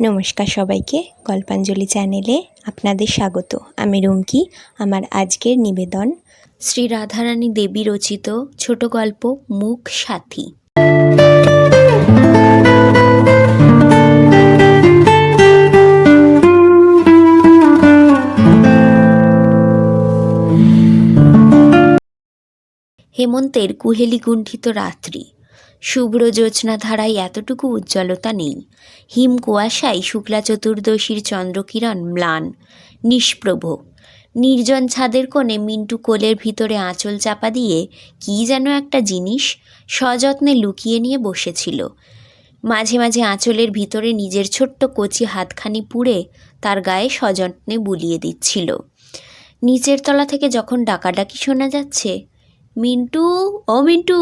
নমস্কার সবাইকে গল্পাঞ্জলি চ্যানেলে আপনাদের স্বাগত। আমি রুমকি। আমার আজকের নিবেদন শ্রী রাধারানী দেবী রচিত ছোট গল্প মুখ সাথী। হেমন্তের কুহেলি গুণ্ঠিত রাত্রি। শুভ্র জ্যোৎস্না ধারায় এতটুকু উজ্জ্বলতা নেই। হিম কুয়াশায় শুক্লা চতুর্দশীর চন্দ্রকিরণ ম্লান, নিষ্প্রভ। নির্জন ছাদের কোণে মিন্টু কোলের ভিতরে আঁচল চাপা দিয়ে কী যেন একটা জিনিস সযত্নে লুকিয়ে নিয়ে বসেছিল। মাঝে মাঝে আঁচলের ভিতরে নিজের ছোট্ট কচি হাতখানি পুড়ে তার গায়ে সযত্নে বুলিয়ে দিচ্ছিল। নিচের তলা থেকে যখন ডাকাডাকি শোনা যাচ্ছে, মিন্টু, ও মিন্টু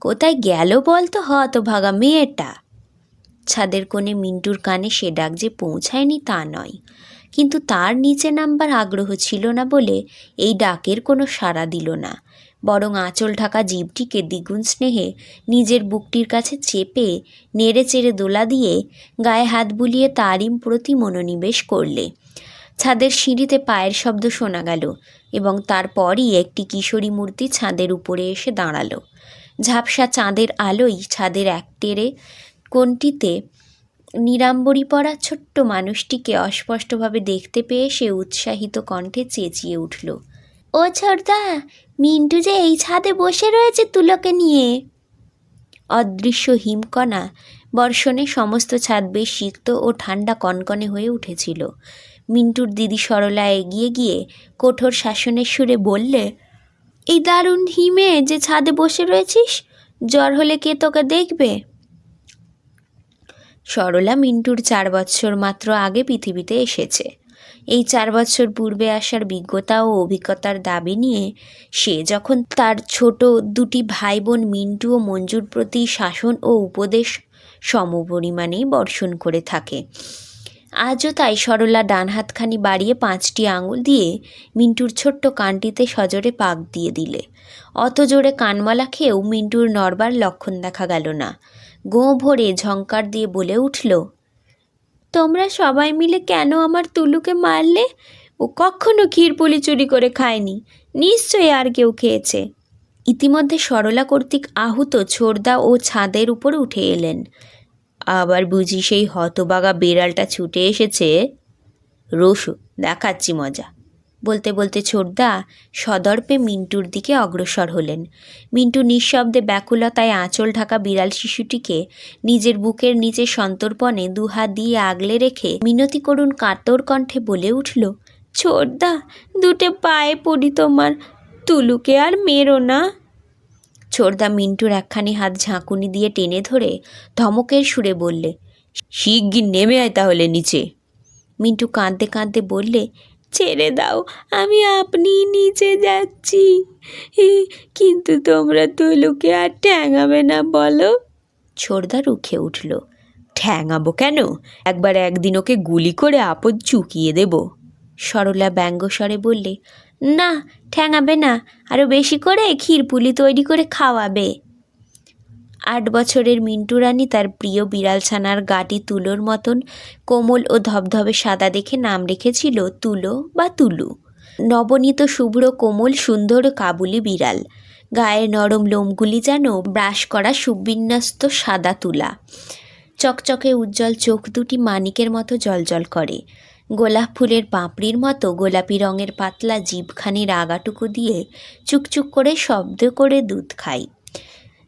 কোথায় গেল বলতো হতভাগা মেয়েটা? ছাদের কোণে মিন্টুর কানে সে ডাক যে পৌঁছায়নি তা নয়। কিন্তু তার নিচে নামবার আগ্রহ ছিল না বলে এই ডাকের কোনো সাড়া দিল না। বরং আঁচল ঢাকা জীবটিকে দ্বিগুণ স্নেহে নিজের বুকটির কাছে চেপে নেড়ে চেড়ে দোলা দিয়ে গায়ে হাত বুলিয়ে তারিম প্রতি মনোনিবেশ করলে। ছাদের সিঁড়িতে পায়ের শব্দ শোনা গেল এবং তারপরই একটি কিশোরী মূর্তি ছাদের উপরে এসে দাঁড়াল। ঝাপসা চাঁদের আলোয় ছাদের এক টেরে কোণটিতে নিরাম্বরী পরা ছোট্ট মানুষটিকে অস্পষ্টভাবে দেখতে পেয়ে সে উৎসাহিত কণ্ঠে চেঁচিয়ে উঠল, ও ছোটদা মিন্টু যে এই ছাদে বসে রয়েছে তুলোকে নিয়ে? অদৃশ্য হিমকণা বর্ষণে সমস্ত ছাদ বেশ সিক্ত ও ঠান্ডা কনকনে হয়ে উঠেছিল। মিন্টুর দিদি সরলা এগিয়ে গিয়ে কঠোর শাসনের সুরে বললে এই দারুণ হিমে যে ছাদে বসে রয়েছিস, জ্বর হলে কে তোকে দেখবে? সরলা মিন্টুর চার বৎসর মাত্র আগে পৃথিবীতে এসেছে। এই চার বছর পূর্বে আসার বিজ্ঞতা ও অভিজ্ঞতার দাবি নিয়ে সে যখন তার ছোট দুটি ভাই বোন মিন্টু ও মঞ্জুর প্রতি শাসন ও উপদেশ সমপরিমাণেই বর্ষণ করে থাকে। আজও তাই সরলা ডান হাতখানি বাড়িয়ে পাঁচটি আঙুল দিয়ে মিন্টুর ছোট্ট কানটিতে সজোরে পাক দিয়ে দিলে। অত জোরে কানমালা খেয়েও মিন্টুর নড়বার লক্ষণ দেখা গেল না। গোঁ ভরে ঝঙ্কার দিয়ে বলে উঠল, তোমরা সবাই মিলে কেন আমার তুলুকে মারলে? ও কখনো ক্ষীরপুলি চুরি করে খায়নি, নিশ্চয়ই আর কেউ খেয়েছে। ইতিমধ্যে সরলা কর্তৃক আহুত ছোড়দা ও ছাদের উপর উঠে এলেন। আবার বুঝি সেই হতবাগা বেড়ালটা ছুটে এসেছে? রসু, দেখাচ্ছি মজা। বলতে বলতে ছোটদা সদর্পে মিন্টুর দিকে অগ্রসর হলেন। মিন্টু নিঃশব্দে ব্যাকুলতায় আঁচল ঢাকা বিড়াল শিশুটিকে নিজের বুকের নিচে সন্তর্পণে দুহাত দিয়ে আগলে রেখে মিনতি করুন কাতর কণ্ঠে বলে উঠল, ছোটদা, দুটে পায়ে পড়ি তোমার, তুলুকে আর মেরো না। ছোড়দা মিন্টুর একখানি হাত ঝাঁকুনি দিয়ে টেনে ধরে ধমকের সুরে বললে, শিগগির নেমে আয় তাহলে নিচে। মিন্টু কাঁদতে কাঁদতে বললে, ছেড়ে দাও, আমি আপনি নিচে যাচ্ছি। কিন্তু তোমরা তুলুকে আর ঠ্যাঙাবে না বলো? ছোড়দা রুখে উঠল, ঠ্যাঙাবো কেন? একবার একদিন ওকে গুলি করে আপদ চুকিয়ে দেব। সরলা ব্যঙ্গস্বরে বললে না, ঠ্যাঙাবে না আরও বেশি করে ক্ষীরপুলি তৈরি করে খাওয়াবে। আট বছরের মিন্টু রানী তার প্রিয় বিড়াল ছানার গাটি তুলোর মতন কোমল ও ধবধবে সাদা দেখে নাম রেখেছিল তুলো বা তুলু। নবনীত শুভ্র, কোমল, সুন্দর, কাবুলি বিড়াল। গায়ের নরম লোমগুলি যেন ব্রাশ করা সুবিন্যস্ত সাদা তুলা। চকচকে উজ্জ্বল চোখ দুটি মানিকের মতো জলজল করে। গোলাপ ফুলের পাপড়ির মতো গোলাপি রঙের পাতলা জিভখানির আগাটুকু দিয়ে চুকচুক করে শব্দ করে দুধ খাই।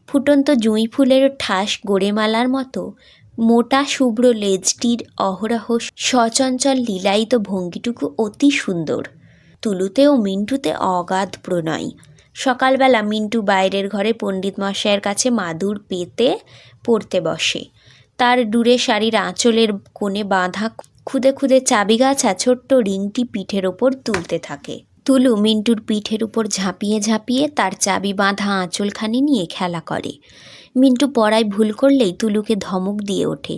ফুটন্ত জুঁই ফুলের ঠাস গোড়েমালার মতো মোটা শুভ্র লেজটির অহরহ সচঞ্চল লীলায়িত ভঙ্গিটুকু অতি সুন্দর। তুলুতে ও মিন্টুতে অগাধ প্রণয়। সকালবেলা মিন্টু বাইরের ঘরে পণ্ডিত মশাইয়ের কাছে মাদুর পেতে, পড়তে বসে। তার দূরে শাড়ির আঁচলের কোণে বাঁধা খুদে খুদে চাবি গাছা ছোট্ট রিংটি পিঠের ওপর তুলতে থাকে। তুলু মিন্টুর পিঠের উপর ঝাঁপিয়ে ঝাঁপিয়ে তার চাবি বাঁধা আঁচলখানি নিয়ে খেলা করে। মিন্টু পড়ায় ভুল করলেই তুলুকে ধমক দিয়ে ওঠে।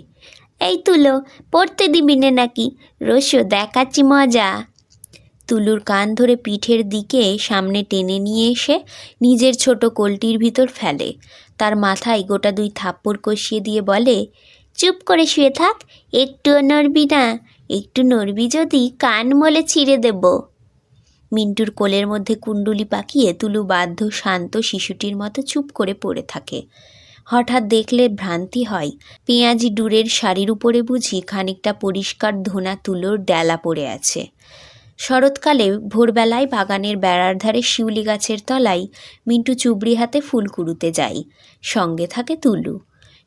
এই তুলো, পড়তে দিবি নে নাকি? রসো, দেখাচ্ছি মজা। তুলুর কান ধরে পিঠের দিকে সামনে টেনে নিয়ে এসে নিজের ছোট কোলটির ভিতর ফেলে। তার মাথায় গোটা দুই থাপ্পড় কষিয়ে দিয়ে বলে চুপ করে শুয়ে থাক, একটুও নড়বি না। একটু নড়বি যদি, কান মলে ছিঁড়ে দেব। মিন্টুর কোলের মধ্যে কুণ্ডুলি পাকিয়ে তুলু বাধ্য শান্ত শিশুটির মতো চুপ করে পড়ে থাকে। হঠাৎ দেখলে ভ্রান্তি হয়। পেঁয়াজি ডুরের শাড়ির উপরে বুঝি খানিকটা পরিষ্কার ধোনা তুলোর ডেলা পড়ে আছে। শরৎকালে ভোরবেলায় বাগানের বেড়ার ধারে শিউলি গাছের তলায় মিন্টু চুবড়ি হাতে ফুল কুড়ুতে যায়। সঙ্গে থাকে তুলু।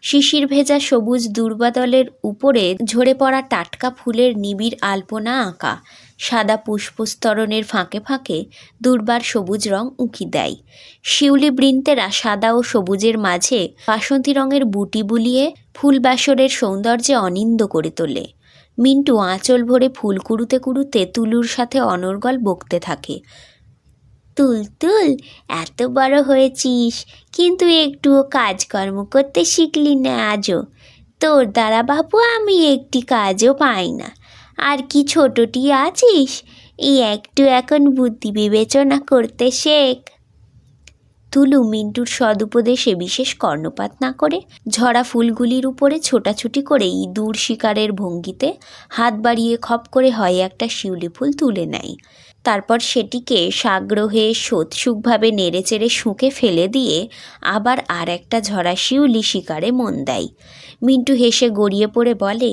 শিশির ভেজা সবুজ দুর্বাদলের উপরে ঝরে পড়া টাটকা ফুলের নিবিড় আলপনা আঁকা। সাদা পুষ্পস্তরণের ফাঁকে ফাঁকে দুর্বার সবুজ রং উঁকি দেয়। শিউলি বৃন্তেরা সাদা ও সবুজের মাঝে বাসন্তী রঙের বুটি বুলিয়ে ফুলবাসরের সৌন্দর্যে অনিন্দ করে তোলে। মিন্টু আঁচল ভরে ফুল কুড়ুতে কুড়ুতে তুলুর সাথে অনর্গল বকতে থাকে। তুল তুল এত বড় হয়েছিস কিন্তু একটুও কাজকর্ম করতে শিখলি না আজও। তোর দ্বারা বাবু আমি একটি কাজও পাই না। আর কি ছোটটি আছিস? এই একটু এখন বুদ্ধি বিবেচনা করতে শেখ। তুলু মিন্টুর সদুপদেশে বিশেষ কর্ণপাত না করে ঝরা ফুলগুলির উপরে ছোটাছুটি করে ইঁদুর শিকারের ভঙ্গিতে হাত বাড়িয়ে খপ করে হয় একটা শিউলি ফুল তুলে নেয়। তারপর সেটিকে সাগ্রহে সোৎসুকভাবে নেড়েচেড়ে শুঁকে ফেলে দিয়ে আবার আর একটা ঝরা শিউলি শিকারে মন দেয়। মিন্টু হেসে গড়িয়ে পড়ে বলে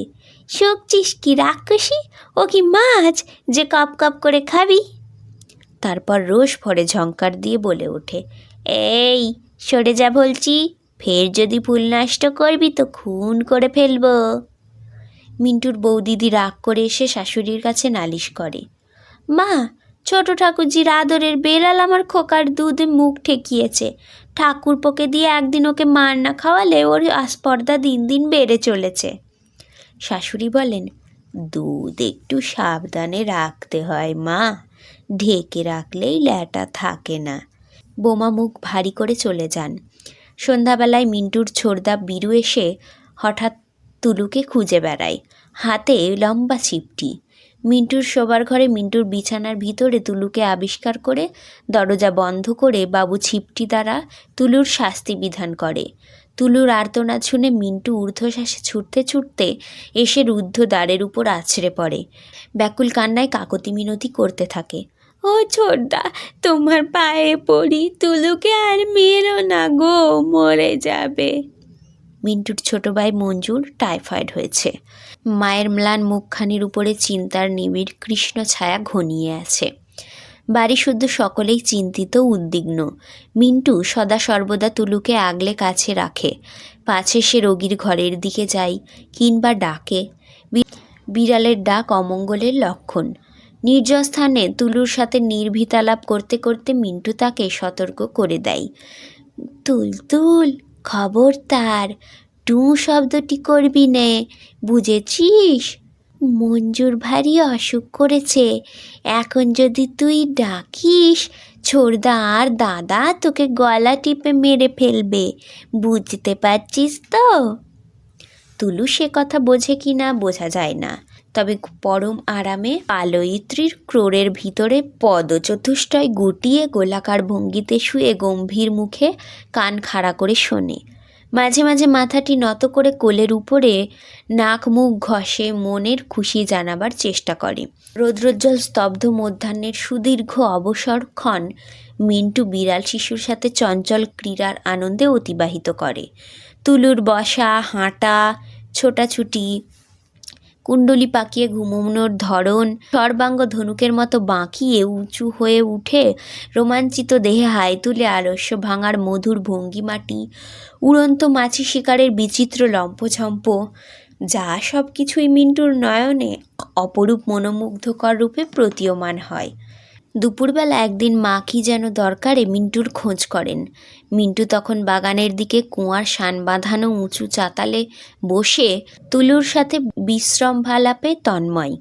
শুকছিস কি রাক্ষসী? ও কি মাছ যে কপ কপ করে খাবি? তারপর রোষ ভরে ঝঙ্কার দিয়ে বলে ওঠে, এই, সরে যা বলছি, ফের যদি ফুল নষ্ট করবি তো খুন করে ফেলব। মিন্টুর বৌদিদি রাগ করে এসে শাশুড়ির কাছে নালিশ করে, মা ছোট ঠাকুরজির আদরের বেড়াল আমার খোকার দুধে মুখ ঠেকিয়েছে। ঠাকুরপোকে দিয়ে একদিন ওকে মার না খাওয়ালে ওর আস্পর্দা দিন দিন বেড়ে চলেছে। শাশুড়ি বলেন, দুধ একটু সাবধানে রাখতে হয় মা, ঢেকে রাখলেই ল্যাটা থাকে না। বোমা মুখ ভারী করে চলে যান। সন্ধ্যাবেলায় মিন্টুর ছোড়দা বিরু এসে হঠাৎ তুলুকে খুঁজে বেড়ায়। হাতে লম্বা ছিপটি। মিন্টুর শোবার ঘরে মিন্টুর বিছানার ভিতরে তুলুকে আবিষ্কার করে দরজা বন্ধ করে বাবু ছিপটি দ্বারা তুলুর শাস্তি বিধান করে। তুলুর আর্তনাদ শুনে মিন্টু ঊর্ধ্বশ্বাসে ছুটতে ছুটতে এসে রুদ্ধ দ্বারের উপর আছড়ে পড়ে। ব্যাকুল কান্নায় কাকতি মিনতি করতে থাকে। ও ছোটদা, তোমার পায়ে পড়ি, তুলুকে আর মেরো না গো, মরে যাবে। মিন্টুর ছোট ভাই মঞ্জুর টাইফয়েড হয়েছে। মায়ের ম্লান মুখখানির উপরে চিন্তার নিবিড় কৃষ্ণ ছায়া ঘনিয়ে আছে। বাড়ি শুদ্ধ সকলেই চিন্তিত, উদ্বিগ্ন। মিন্টু সদা সর্বদা তুলুকে আগলে কাছে রাখে। পাছে সে রোগীর ঘরের দিকে যায়, কিংবা ডাকে। বিড়ালের ডাক অমঙ্গলের লক্ষণ। নির্জন স্থানে তুলুর সাথে নির্ভীতালাপ করতে করতে মিন্টু তাকে সতর্ক করে দেয়। তুল তুল, খবর তার টু শব্দটি করবি নে, বুঝেছিস? মঞ্জুর ভারী অসুখ করেছে। এখন যদি তুই ডাকিস ছোড়দা আর দাদা তোকে গলা টিপে মেরে ফেলবে, বুঝতে পারছিস তো? তুলু সে কথা বোঝে কি না বোঝা যায় না। তবে পরম আরামে আলোয়িত্রীর ক্রোড়ের ভিতরে পদচতুষ্টয় গুটিয়ে গোলাকার ভঙ্গিতে শুয়ে গম্ভীর মুখে কান খাড়া করে শোনে। মাঝে মাঝে মাথাটি নত করে কোলের উপরে নাক মুখ ঘষে মনের খুশি জানাবার চেষ্টা করে। রৌদ্রোজ্জ্বল স্তব্ধ মধ্যাহ্নের সুদীর্ঘ অবসর ক্ষণ মিন্টু বিড়াল শিশুর সাথে চঞ্চল ক্রীড়ার আনন্দে অতিবাহিত করে। তুলুর বসা, হাঁটা, ছোটাছুটি কুণ্ডলি পাকিয়ে ঘুমোনোর ধরন, সর্বাঙ্গ ধনুকের মতো বাঁকিয়ে উঁচু হয়ে উঠে রোমাঞ্চিত দেহে হাই তুলে আলস্য ভাঙার মধুর ভঙ্গিমাটি, উড়ন্ত মাছি শিকারের বিচিত্র লম্পঝম্প, যা সব কিছুই মিন্টুর নয়নে অপরূপ মনোমুগ্ধকর রূপে প্রতীয়মান হয়। দুপুরবেলা একদিন মা কি যেন দরকারে মিন্টুর খোঁজ করেন। মিন্টু তখন বাগানের দিকে কুয়ার শান বাঁধানো উঁচু চাতালে বসে তুলুর সাথে বিশ্রাম ভালাপে তন্ময়।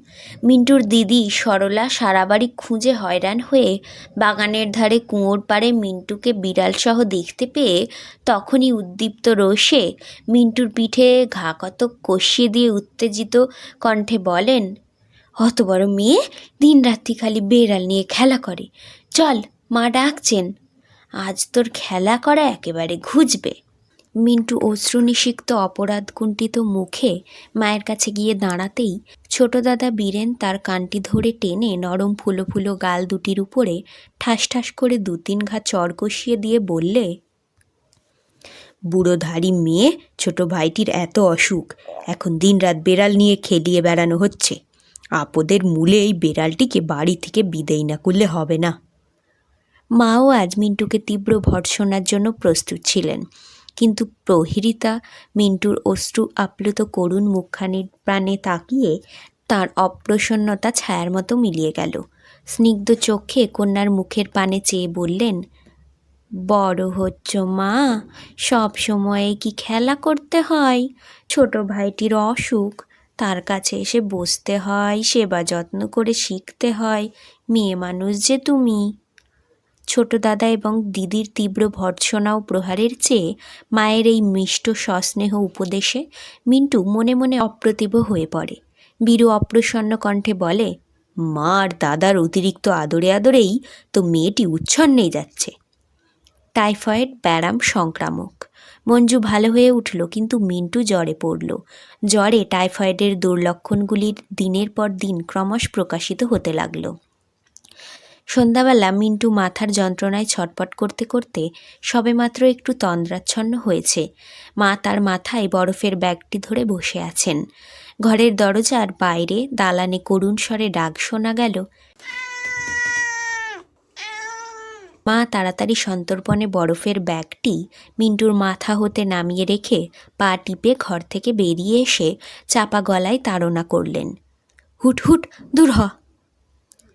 মিন্টুর দিদি সরলা সারা বাড়ি খুঁজে হয়রান হয়ে বাগানের ধারে কুয়োর পাড়ে মিন্টুকে বিড়ালসহ দেখতে পেয়ে তখনই উদ্দীপ্ত রোষে মিন্টুর পিঠে ঘা কতক কষিয়ে দিয়ে উত্তেজিত কণ্ঠে বলেন অত বড় মেয়ে দিন রাত্রি খালি বেড়াল নিয়ে খেলা করে। চল, মা ডাকছেন। আজ তোর খেলা করা একেবারে ঘুচবে। মিন্টু অশ্রুনিষিক্ত অপরাধ কুণ্ঠিত মুখে মায়ের কাছে গিয়ে দাঁড়াতেই ছোট দাদা বীরেন তার কানটি ধরে টেনে নরম ফুলো ফুলো গাল দুটির উপরে ঠাস ঠাস করে দু তিন ঘা চড় কষিয়ে দিয়ে বললে বুড়ো ধাড়ি মেয়ে, ছোট ভাইটির এত অসুখ, এখন দিনরাত বেড়াল নিয়ে খেলিয়ে বেড়ানো হচ্ছে। আপদের মূলে এই বেড়ালটিকে বাড়ি থেকে বিদেয় না করলে হবে না। মাও আজ মিন্টুকে তীব্র ভর্ৎসনার জন্য প্রস্তুত ছিলেন। কিন্তু প্রহিরিতা মিন্টুর অশ্রু আপ্লুত করুণ মুখখানির প্রাণে তাকিয়ে তার অপ্রসন্নতা ছায়ার মতো মিলিয়ে গেল। স্নিগ্ধ চোখে কন্যার মুখের পানে চেয়ে বললেন, বড় হচ্ছ মা, সব সময়ে কি খেলা করতে হয়? ছোট ভাইটির অসুখ তার কাছে এসে বসতে হয়, সেবা যত্ন করে শিখতে হয়, মেয়ে মানুষ যে তুমি। ছোট দাদা এবং দিদির তীব্র ভর্ৎসনা ও প্রহারের চেয়ে মায়ের এই মিষ্ট সস্নেহ উপদেশে মিন্টু মনে মনে অপ্রতিভ হয়ে পড়ে। বীরু অপ্রসন্ন কণ্ঠে বলে, মা আর দাদার অতিরিক্ত আদরে আদরেই তো মেয়েটি উচ্ছন্নেই যাচ্ছে। টাইফয়েড ব্যারাম সংক্রামক। মঞ্জু ভালো হয়ে উঠল, কিন্তু মিন্টু জ্বরে পড়ল। জ্বরে টাইফয়েডের দুর্লক্ষণগুলির দিনের পর দিন ক্রমশ প্রকাশিত হতে লাগল। সন্ধ্যাবেলা মিন্টু মাথার যন্ত্রণায় ছটপট করতে করতে সবেমাত্র একটু তন্দ্রাচ্ছন্ন হয়েছে। মা তার মাথায় বরফের ব্যাগটি ধরে বসে আছেন। ঘরের দরজার বাইরে দালানে করুণ স্বরে ডাক শোনা গেল মা তাড়াতাড়ি সন্তর্পণে বরফের ব্যাগটি মিন্টুর মাথা হতে নামিয়ে রেখে পা টিপে ঘর থেকে বেরিয়ে এসে চাপা গলায় তাড়না করলেন। হুট দূর হ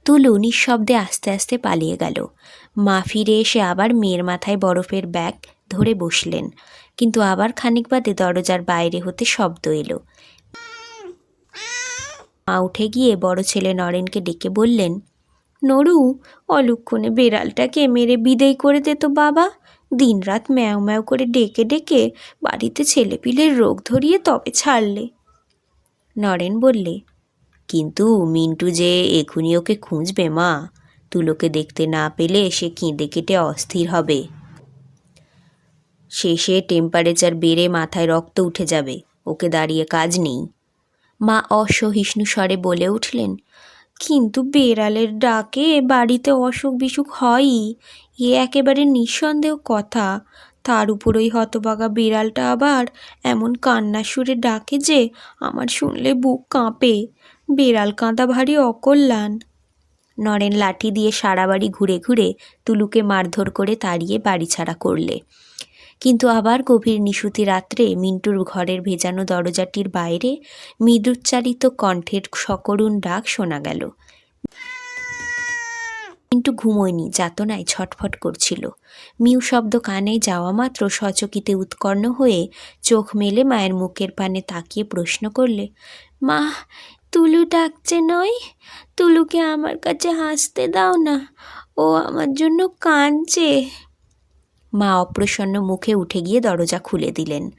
তুলু নিঃশব্দে আস্তে আস্তে পালিয়ে গেল। মা ফিরে এসে আবার মেয়ের মাথায় বরফের ব্যাগ ধরে বসলেন। কিন্তু আবার খানিক বাদে দরজার বাইরে হতে শব্দ এলো। মা উঠে গিয়ে বড় ছেলে নরেনকে ডেকে বললেন নরু অলুক্ষণে বেড়ালটাকে মেরে বিদেয় করে দে তো বাবা। দিনরাত ম্যাও ম্যাও করে ডেকে ডেকে বাড়িতে ছেলেপিলের রোগ ধরিয়ে তবে ছাড়লে। নরেন বললে, কিন্তু মিন্টু যে এখুনি ওকে খুঁজবে মা, তুলোকে দেখতে না পেলে সে কেঁদে কেটে অস্থির হবে। শেষে টেম্পারেচার বেড়ে মাথায় রক্ত উঠে যাবে, ওকে দাঁড়িয়ে কাজ নেই। মা অসহিষ্ণু স্বরে বলে উঠলেন কিন্তু বেড়ালের ডাকে বাড়িতে অসুখ বিসুখ হয়ই। এ একেবারে নিঃসন্দেহ কথা। তার উপর ওই হতবাগা বিড়ালটা আবার এমন কান্না সুরে ডাকে যে আমার শুনলে বুক কাঁপে। বেড়াল কাঁদা ভারী অকল্যাণ। নরেন লাঠি দিয়ে সারা বাড়ি ঘুরে ঘুরে তুলুকে মারধর করে তাড়িয়ে বাড়ি ছাড়া করলে। কিন্তু আবার গভীর নিশুতি রাত্রে মিন্টুর ঘরের ভেজানো দরজাটির বাইরে মৃদুচ্চারিত কণ্ঠের সকরুণ ডাক শোনা গেল। মিন্টু ঘুমোয়নি, যাতনায় ছটফট করছিল। মিউ শব্দ কানে যাওয়া মাত্র সচকিতে উৎকর্ণ হয়ে চোখ মেলে মায়ের মুখের পানে তাকিয়ে প্রশ্ন করলে, মা, তুলু ডাকছে নয়? তুলুকে আমার কাছে হাসতে দাও না। ও আমার জন্য কাঁদছে। মা অপ্রসন্ন মুখে উঠে গিয়ে দরজা খুলে দিলেন।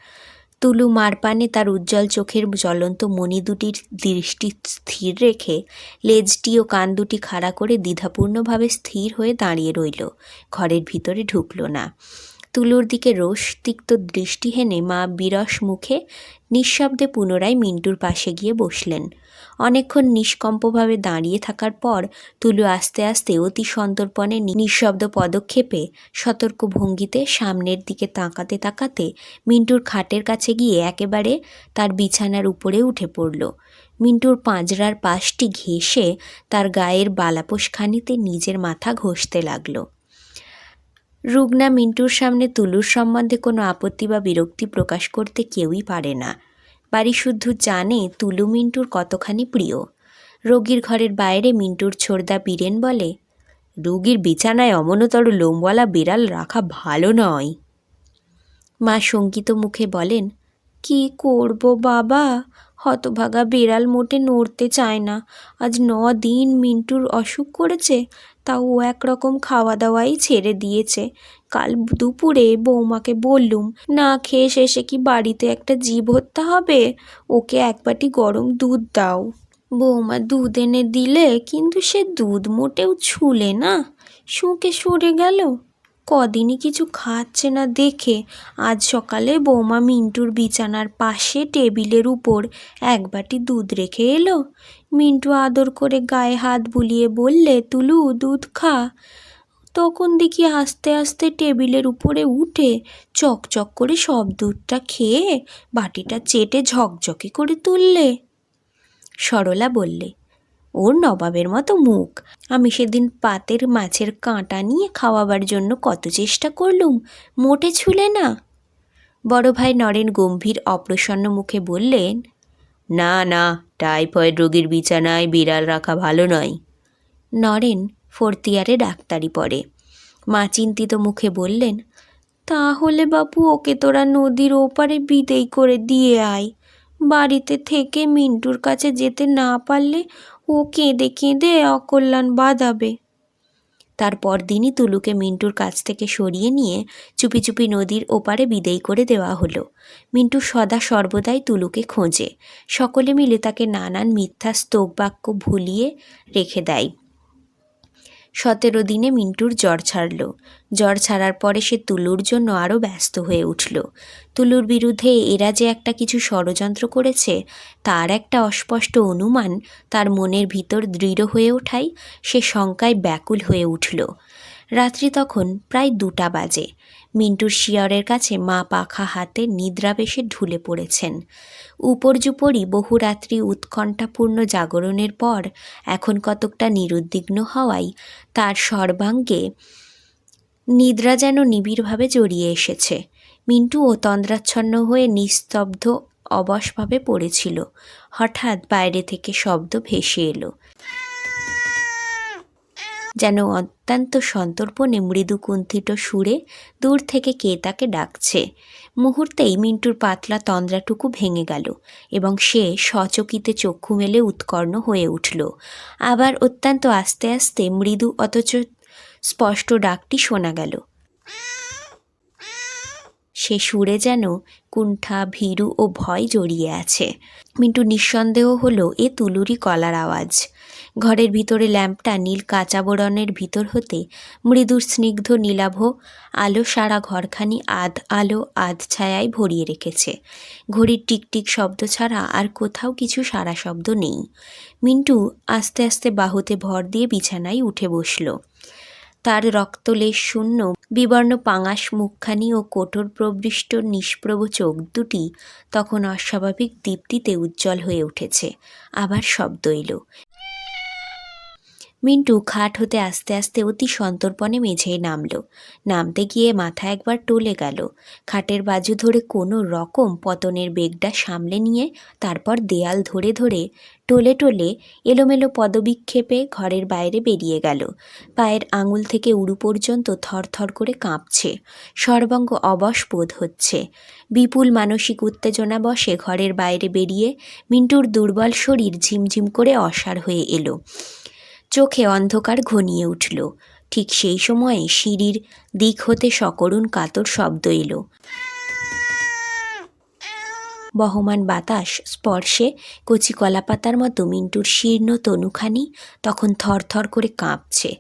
তুলু মার পানে তার উজ্জ্বল চোখের জ্বলন্ত মণি দুটির দৃষ্টি স্থির রেখে লেজটি ও কান দুটি খাড়া করে দ্বিধাপূর্ণভাবে স্থির হয়ে দাঁড়িয়ে রইল। ঘরের ভিতরে ঢুকল না। তুলুর দিকে রোষ তিক্ত দৃষ্টি হেনে মা বিরস মুখে নিঃশব্দে পুনরায় মিন্টুর পাশে গিয়ে বসলেন। অনেকক্ষণ নিষ্কম্পভাবে দাঁড়িয়ে থাকার পর তুলু আস্তে আস্তে অতি সন্তর্পণে নিঃশব্দ পদক্ষেপে সতর্ক ভঙ্গিতে সামনের দিকে তাকাতে তাকাতে মিন্টুর খাটের কাছে গিয়ে একেবারে তার বিছানার উপরে উঠে পড়ল। মিন্টুর পাঁজরার পাশটি ঘেঁষে তার গায়ের বালাপোষখানিতে নিজের মাথা ঘষতে লাগল। রুগনা মিন্টুর সামনে তুলুর সম্বন্ধে কোনো আপত্তি বা বিরক্তি প্রকাশ করতে কেউই পারে না। বাড়ি শুদ্ধ জানে তুলু মিন্টুর কতখানি প্রিয়। রোগীর ঘরের বাইরে মিন্টুর ছোড়দা বীরেন বলে, রোগীর বিছানায় অমনতর লোমওয়ালা বিড়াল রাখা ভালো নয়। মা শঙ্কিত মুখে বলেন, কি করব বাবা? হতভাগা বিড়াল মোটে নড়তে চায় না। আজ ন দিন মিন্টুর অসুখ করেছে তাও একরকম খাওয়া দাওয়াই ছেড়ে দিয়েছে। কাল দুপুরে বৌমাকে বললুম, না খেয়ে শেষে কি বাড়িতে একটা জীব হত্যা হবে? ওকে এক বাটি গরম দুধ দাও। বৌমা দুধ এনে দিলে, কিন্তু সে দুধ মোটেও ছুলে না। শুঁকে সরে গেল। কদিনই কিছু খাচ্ছে না দেখে আজ সকালে বৌমা মিন্টুর বিছানার পাশে টেবিলের উপর এক বাটি দুধ রেখে এলো। মিন্টু আদর করে গায়ে হাত বুলিয়ে বললে, তুলু, দুধ খা। তখন দেখি আস্তে আস্তে টেবিলের উপরে উঠে চকচক করে সব দুধটা খেয়ে বাটিটা চেটে ঝকঝকে করে তুললে। সরলা বললে ওর নবাবের মতো মুখ। আমি সেদিন পাতের মাছের কাঁটা নিয়ে খাওয়াবার জন্য কত চেষ্টা করলুম, মোটে ছুলে না। বড় ভাই নরেন গম্ভীর অপ্রসন্ন মুখে বললেন, না না, টাইফয়েড রোগীর বিছানায় বিড়াল রাখা ভালো নয়। নরেন ফোর্থ ইয়ারে ডাক্তারি পড়ে। মা চিন্তিত মুখে বললেন, তাহলে বাপু, ওকে তোরা নদীর ওপারে বিদেই করে দিয়ে আয়। বাড়িতে থেকে মিন্টুর কাছে যেতে না পারলে ও কেঁদে কেঁদে অকল্যাণ বাঁধাবে। তারপর দিনই তুলুকে মিন্টুর কাছ থেকে সরিয়ে নিয়ে চুপি চুপি নদীর ওপারে বিদেয় করে দেওয়া হলো। মিন্টু সদা সর্বদাই তুলুকে খোঁজে। সকলে মিলে তাকে নানান মিথ্যা স্তোক বাক্য ভুলিয়ে রেখে দেয়। সতেরো দিনে মিন্টুর জ্বর ছাড়ল। জ্বর ছাড়ার পরে সে তুলুর জন্য আরও ব্যস্ত হয়ে উঠল। তুলুর বিরুদ্ধে এরা যে একটা কিছু ষড়যন্ত্র করেছে, তার একটা অস্পষ্ট অনুমান তার মনের ভিতর দৃঢ় হয়ে ওঠাই সে শঙ্কায় ব্যাকুল হয়ে উঠল। রাত্রি তখন প্রায় দুটা বাজে। মিন্টুর শিয়রের কাছে মা পাখা হাতে নিদ্রাবেশে ঢুলে পড়েছেন। উপর্যুপরি বহু রাত্রি উৎকণ্ঠাপূর্ণ জাগরণের পর এখন কতকটা নিরুদ্বিগ্ন হওয়ায় তার সর্বাঙ্গে নিদ্রা যেন নিবিড়ভাবে জড়িয়ে এসেছে। মিন্টু ও তন্দ্রাচ্ছন্ন হয়ে নিস্তব্ধ অবশভাবে পড়েছিল। হঠাৎ বাইরে থেকে শব্দ ভেসে এলো। যেন অত্যন্ত সন্তর্পণে মৃদু কুণ্ঠিত সুরে দূর থেকে কে তাকে ডাকছে। মুহূর্তেই মিন্টুর পাতলা তন্দ্রাটুকু ভেঙে গেল এবং সে সচকিতে চক্ষু মেলে উৎকর্ণ হয়ে উঠল। আবার অত্যন্ত আস্তে আস্তে মৃদু অথচ স্পষ্ট ডাকটি শোনা গেল। সে সুরে যেন কুণ্ঠা, ভীরু ও ভয় জড়িয়ে আছে। মিন্টু নিঃসন্দেহ হলো এ তুলুরি কলার আওয়াজ। ঘরের ভিতরে ল্যাম্পটা নীল কাঁচাবরণের ভিতর হতে মৃদু স্নিগ্ধ, নীলাভ, আলো সারা ঘরখানি আধ আলো, আধ ছায়ায় ভরিয়ে রেখেছে। ঘড়ির টিকটিক শব্দ ছাড়া আর কোথাও কিছু সারা শব্দ নেই। মিন্টু আস্তে আস্তে বাহুতে ভর দিয়ে বিছানায় উঠে বসল। তার রক্তলেশ শূন্য, বিবর্ণ পাঙাশ মুখখানি ও কোটর প্রবৃষ্ট, নিষ্প্রভ চোখ দুটি তখন অস্বাভাবিক দীপ্তিতে উজ্জ্বল হয়ে উঠেছে। আবার শব্দ এলো। মিন্টু খাট হতে আস্তে আস্তে অতি সন্তর্পণে মেঝেয় নামল। নামতে গিয়ে মাথা একবার টলে গেল। খাটের বাজু ধরে কোনো রকম পতনের বেগটা সামলে নিয়ে তারপর দেয়াল ধরে ধরে টলে টলে এলোমেলো পদবিক্ষেপে ঘরের বাইরে বেরিয়ে গেল। পায়ের আঙুল থেকে উড়ু পর্যন্ত থরথর করে কাঁপছে। সর্বাঙ্গ অবশ বোধ হচ্ছে। বিপুল মানসিক উত্তেজনা বসে ঘরের বাইরে বেরিয়ে মিন্টুর দুর্বল শরীর ঝিমঝিম করে অসাড় হয়ে এলো। চোখে অন্ধকার ঘনিয়ে উঠল। ঠিক সেই সময়ে সিঁড়ির দিক হতে সকরুণ কাতর শব্দ এলো। বহমান বাতাস স্পর্শে কচি কলাপাতার মতো মিন্টুর শীর্ণ তনুখানি তখন থরথর করে কাঁপছে।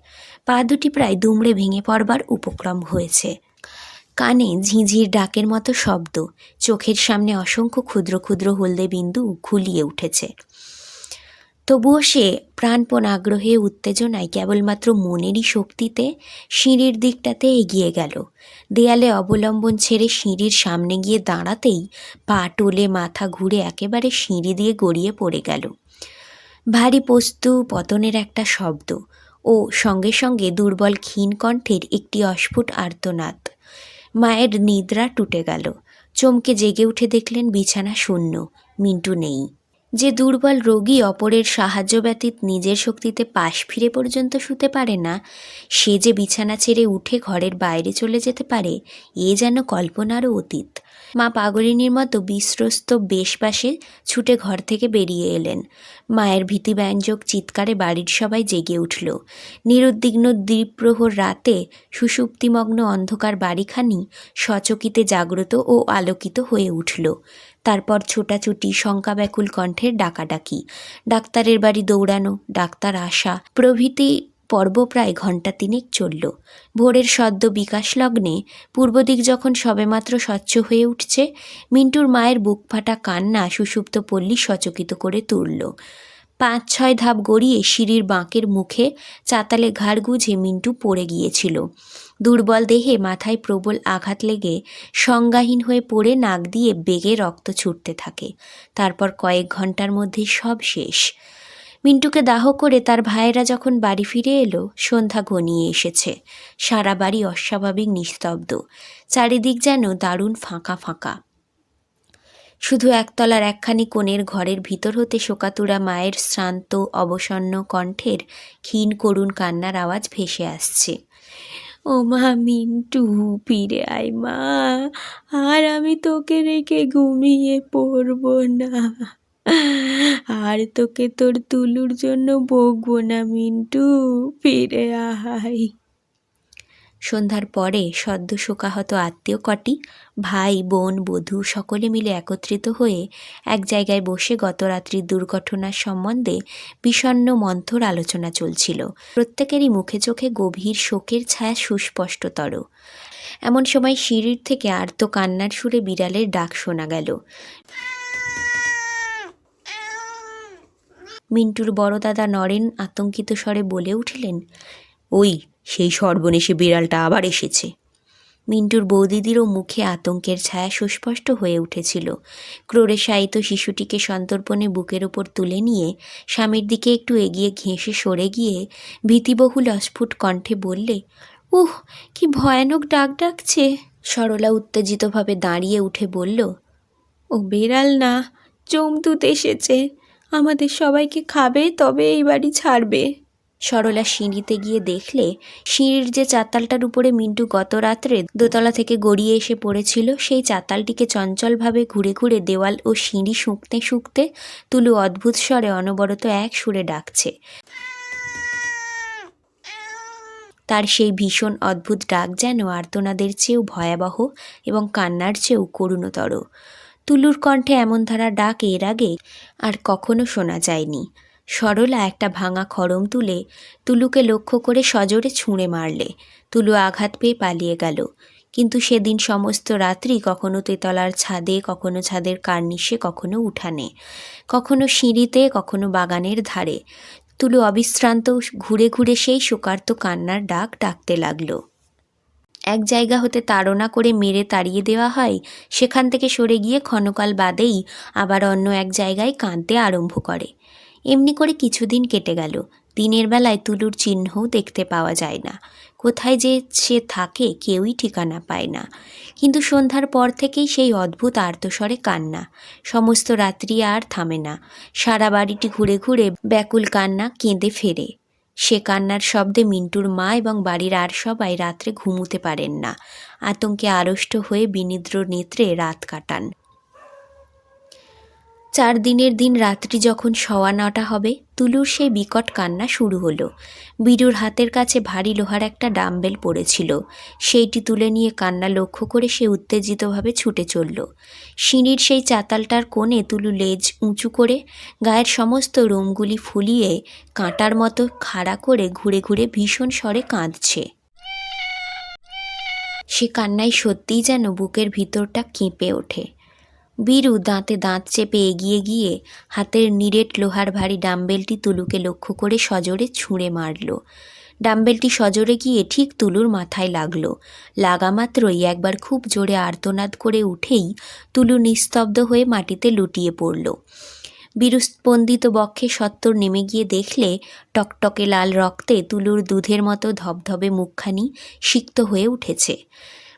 পা দুটি প্রায় দুমড়ে ভেঙে পড়বার উপক্রম হয়েছে। কানে ঝিঁঝির ডাকের মতো শব্দ, চোখের সামনে অসংখ্য ক্ষুদ্র ক্ষুদ্র হলদে বিন্দু ঘুলিয়ে উঠেছে। তবুও সে প্রাণপণ আগ্রহে উত্তেজনায় কেবলমাত্র মনেরই শক্তিতে সিঁড়ির দিকটাতে এগিয়ে গেল। দেয়ালে অবলম্বন ছেড়ে সিঁড়ির সামনে গিয়ে দাঁড়াতেই পা টোলে মাথা ঘুরে একেবারে সিঁড়ি দিয়ে গড়িয়ে পড়ে গেল। ভারী পোস্তু পতনের একটা শব্দ ও সঙ্গে সঙ্গে দুর্বল ক্ষীণ কণ্ঠের একটি অস্ফুট আর্তনাদ। মায়ের নিদ্রা টুটে গেল। চমকে জেগে উঠে দেখলেন বিছানা শূন্য। মিন্টু নেই। যে দুর্বল রোগী অপরের সাহায্য ব্যতীত নিজের শক্তিতে পাশ ফিরে পর্যন্ত শুতে পারে না, সে যে বিছানা ছেড়ে উঠে ঘরের বাইরে চলে যেতে পারে, এ যেন কল্পনারও অতীত। মা পাগলিনীর মতো বিস্রস্ত বেশবাসে ছুটে ঘর থেকে বেরিয়ে এলেন। মায়ের ভীতিব্যঞ্জক চিৎকারে বাড়ির সবাই জেগে উঠল। নিরুদ্বিগ্ন দ্বীপ্রহর রাতে সুষুপ্তিমগ্ন অন্ধকার বাড়িখানি সচকিতে জাগ্রত ও আলোকিত হয়ে উঠল। তারপর ছোটাছুটি শঙ্কাব্যাকুল কণ্ঠের ডাকাডাকি। ডাক্তারের বাড়ি দৌড়ানো, ডাক্তার আসা, প্রভৃতি পর্ব প্রায় ঘণ্টা তিনেক চলল। ভোরের সদ্য বিকাশ লগ্নে পূর্ব দিক যখন সবেমাত্র স্বচ্ছ হয়ে উঠছে, মিন্টুর মায়ের বুক ফাটা কান্না সুষুপ্ত পল্লী সচকিত করে তুলল। পাঁচ ছয় ধাপ গড়িয়ে সিঁড়ির বাঁকের মুখে চাতালে ঘাড় গুঁজে মিন্টু পড়ে গিয়েছিল। দুর্বল দেহে মাথায় প্রবল আঘাত লেগে সংজ্ঞাহীন হয়ে পড়ে নাক দিয়ে বেগে রক্ত ছুটতে থাকে। তারপর কয়েক ঘণ্টার মধ্যে সব শেষ। মিন্টুকে দাহ করে তার ভাইয়েরা যখন বাড়ি ফিরে এলো, সন্ধ্যা ঘনিয়ে এসেছে। সারা বাড়ি অস্বাভাবিক, নিস্তব্ধ। চারিদিক যেন দারুণ ফাঁকা ফাঁকা। শুধু একতলার একখানি কোণের ঘরের ভিতর হতে শোকাতুরা মায়ের শ্রান্ত, অবসন্ন কণ্ঠের ক্ষীণ করুণ কান্নার আওয়াজ ভেসে আসছে। ও মা, মিন্টু, ফিরে আয় মা। আর আমি তোকে রেখে ঘুমিয়ে পড়ব না। আর তোকে তোর তুলুর জন্য বকবো না, মিন্টু। ফিরে আহাই সন্ধ্যার পরে সদ্য শোকাহত আত্মীয় কটি, ভাই, বোন, বধূ সকলে মিলে একত্রিত হয়ে এক জায়গায় বসে গত রাত্রির দুর্ঘটনার সম্বন্ধে বিষণ্ন মন্থর আলোচনা চলছিল। প্রত্যেকেরই মুখে চোখে গভীর শোকের ছায়া সুস্পষ্টতর। এমন সময় সিঁড়ির থেকে আর্ত কান্নার সুরে বিড়ালের ডাক শোনা গেল। মিন্টুর বড় দাদা নরেন আতঙ্কিত স্বরে বলে উঠলেন, ওই সেই সর্বনেশে বিড়ালটা আবার এসেছে। মিন্টুর বৌদিদিরও মুখে আতঙ্কের ছায়া সুস্পষ্ট হয়ে উঠেছিল। ক্রোড়ে শায়িত শিশুটিকে সন্তর্পণে বুকের ওপর তুলে নিয়ে স্বামীর দিকে একটু এগিয়ে ঘেঁষে সরে গিয়ে ভীতিবহুল অস্ফুট কণ্ঠে বললে, উহ, কি ভয়ানক ডাক ডাকছে! সরলা উত্তেজিতভাবে দাঁড়িয়ে উঠে বলল, ও বেড়াল না চমতুত এসেছে। আমাদের সবাইকে খাবে, তবে এই বাড়ি ছাড়বে। সরলা সিঁড়িতে গিয়ে দেখলে সিঁড়ির যে চাতালটার উপরে মিন্টু গত রাত্রে দোতলা থেকে গড়িয়ে এসে পড়েছিল, সেই চাতালটিকে চঞ্চলভাবে ঘুরে ঘুরে দেওয়াল ও সিঁড়ি শুঁকতে শুঁকতে তুলু অদ্ভুত স্বরে অনবরত এক সুরে ডাকছে। তার সেই ভীষণ অদ্ভুত ডাক যেন আর্তনাদের চেয়েও ভয়াবহ এবং কান্নার চেয়েও করুণতর। তুলুর কণ্ঠে এমন ধারা ডাক এর আগে আর কখনো শোনা যায়নি। সরলা একটা ভাঙা খড়ম তুলে তুলুকে লক্ষ্য করে সজোরে ছুঁড়ে মারলে। তুলু আঘাত পেয়ে পালিয়ে গেল। কিন্তু সেদিন সমস্ত রাত্রি কখনো তেতলার ছাদে, কখনো ছাদের কার্নিশে, কখনো উঠানে, কখনো সিঁড়িতে, কখনো বাগানের ধারে। তুলু অবিশ্রান্ত ঘুরে ঘুরে সেই শোকার্ত কান্নার ডাক ডাকতে লাগল। এক জায়গা হতে তাড়না করে মেরে তাড়িয়ে দেওয়া হয়, সেখান থেকে সরে গিয়ে ক্ষণকাল বাদেই আবার অন্য এক জায়গায় কাঁদতে আরম্ভ করে। এমনি করে কিছুদিন কেটে গেল। দিনের বেলায় তুলুর চিহ্নও দেখতে পাওয়া যায় না। কোথায় যে সে থাকে কেউই ঠিকানা পায় না। কিন্তু সন্ধ্যার পর থেকেই সেই অদ্ভুত আর্তস্বরে কান্না। সমস্ত রাত্রি আর থামে না। সারা বাড়িটি ঘুরে ঘুরে ব্যাকুল কান্না কেঁদে ফেরে। সে কান্নার শব্দে মিন্টুর মা এবং বাড়ির আর সবাই রাত্রে ঘুমুতে পারেন না। আতঙ্কে আড়ষ্ট হয়ে বিনিদ্র নেত্রে রাত কাটান। চার দিনের দিন রাত্রি যখন সওয়া নটা হবে, তুলুর সেই বিকট কান্না শুরু হলো। বিরুর হাতের কাছে ভারী লোহার একটা ডাম্বেল পড়েছিল। সেইটি তুলে নিয়ে কান্না লক্ষ্য করে সে উত্তেজিতভাবে ছুটে চলল। সিঁড়ির সেই চাতালটার কোণে তুলু লেজ উঁচু করে গায়ের সমস্ত রোমগুলি ফুলিয়ে কাঁটার মতো খাড়া করে ঘুরে ঘুরে ভীষণ স্বরে কাঁদছে। সে কান্নায় সত্যিই যেন বুকের ভিতরটা কেঁপে ওঠে। বীরু দাঁতে দাঁত চেপে এগিয়ে গিয়ে হাতের নিরেট লোহার ভারী ডাম্বেলটি তুলুকে লক্ষ্য করে সজোরে ছুঁড়ে মারল। ডাম্বেলটি সজোরে গিয়ে ঠিক তুলুর মাথায় লাগল। লাগা মাত্রই একবার খুব জোরে আর্তনাদ করে উঠেই তুলু নিস্তব্ধ হয়ে মাটিতে লুটিয়ে পড়ল। বীরুস্পন্দিত বক্ষে সত্তর নেমে গিয়ে দেখলে টকটকে লাল রক্তে তুলুর দুধের মতো ধবধবে মুখখানি সিক্ত হয়ে উঠেছে।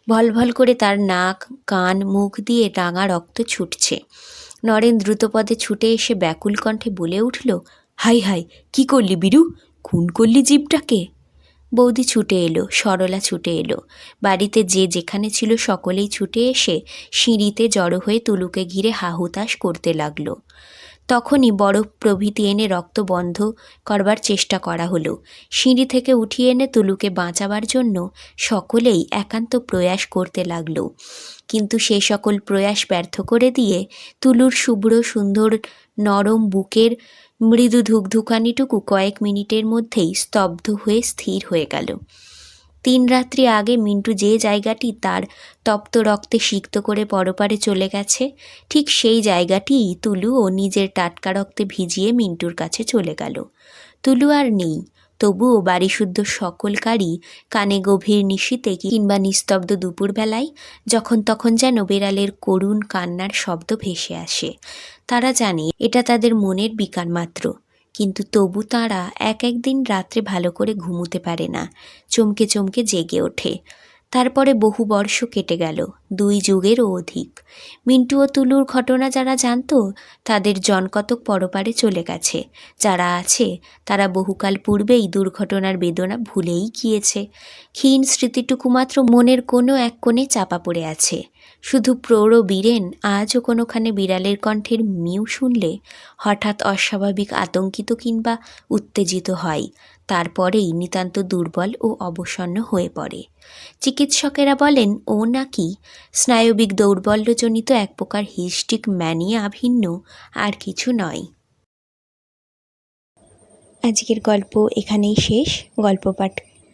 ভলভল করে তার নাক, কান, মুখ দিয়ে রাঙা রক্ত ছুটছে। নরেন দ্রুতপদে ছুটে এসে ব্যাকুল কণ্ঠে বলে উঠল, হাই হাই, কি করলি বিরু? খুন করলি জীবটাকে? বৌদি ছুটে এলো, সরলা ছুটে এলো। বাড়িতে যে যেখানে ছিল সকলেই ছুটে এসে সিঁড়িতে জড়ো হয়ে তুলুকে ঘিরে হাহুতাশ করতে লাগল। তখনই বরফ প্রভৃতি এনে রক্ত বন্ধ করবার চেষ্টা করা হলো। সিঁড়ি থেকে উঠিয়ে এনে তুলুকে বাঁচাবার জন্য সকলেই একান্ত প্রয়াস করতে লাগল। কিন্তু সে সকল প্রয়াস ব্যর্থ করে দিয়ে তুলুর শুভ্র, সুন্দর, নরম বুকের মৃদু ধুকধুকানিটুকু কয়েক মিনিটের মধ্যেই স্তব্ধ হয়ে স্থির হয়ে গেল। তিন রাত্রি আগে মিন্টু যে জায়গাটি তার তপ্ত রক্তে সিক্ত করে পরপারে চলে গেছে, ঠিক সেই জায়গাটিই ও নিজের টাটকা রক্তে ভিজিয়ে মিন্টুর কাছে চলে গেল। তুলু আর নেই, তবুও বাড়িশুদ্ধ সকলকারই কানে গভীর নিশীতে কিংবা নিস্তব্ধ দুপুরবেলায় যখন তখন যেন বেড়ালের করুণ কান্নার শব্দ ভেসে আসে। তারা জানে, এটা তাদের মনের বিকার মাত্র। কিন্তু তবু তারা এক একদিন রাত্রে ভালো করে ঘুমোতে পারে না। চমকে চমকে জেগে ওঠে। তারপরে বহু বর্ষ কেটে গেল, দুই যুগেরও অধিক। মিন্টু ও তুলুর ঘটনা যারা জানতো, তাদের জনকতক পরপারে চলে গেছে। যারা আছে, তারা বহুকাল পূর্বেই দুর্ঘটনার বেদনা ভুলেই গিয়েছে। ক্ষীণ স্মৃতিটুকু মাত্র মনের কোনো এক কোণে চাপা পড়ে আছে। শুধু প্রৌঢ় বীরেন আজও কোনোখানে বিড়ালের কণ্ঠের মিউ শুনলে হঠাৎ অস্বাভাবিক আতঙ্কিত কিংবা উত্তেজিত হয়। তারপরেই নিতান্ত দুর্বল ও অবসন্ন হয়ে পড়ে। চিকিৎসকেরা বলেন, ও নাকি স্নায়বিক দৌর্বল্যজনিত এক প্রকার হিস্টিক ম্যানিয়া ভিন্ন, আর কিছু নয়। আজকের গল্প এখানেই শেষ। গল্প পাঠ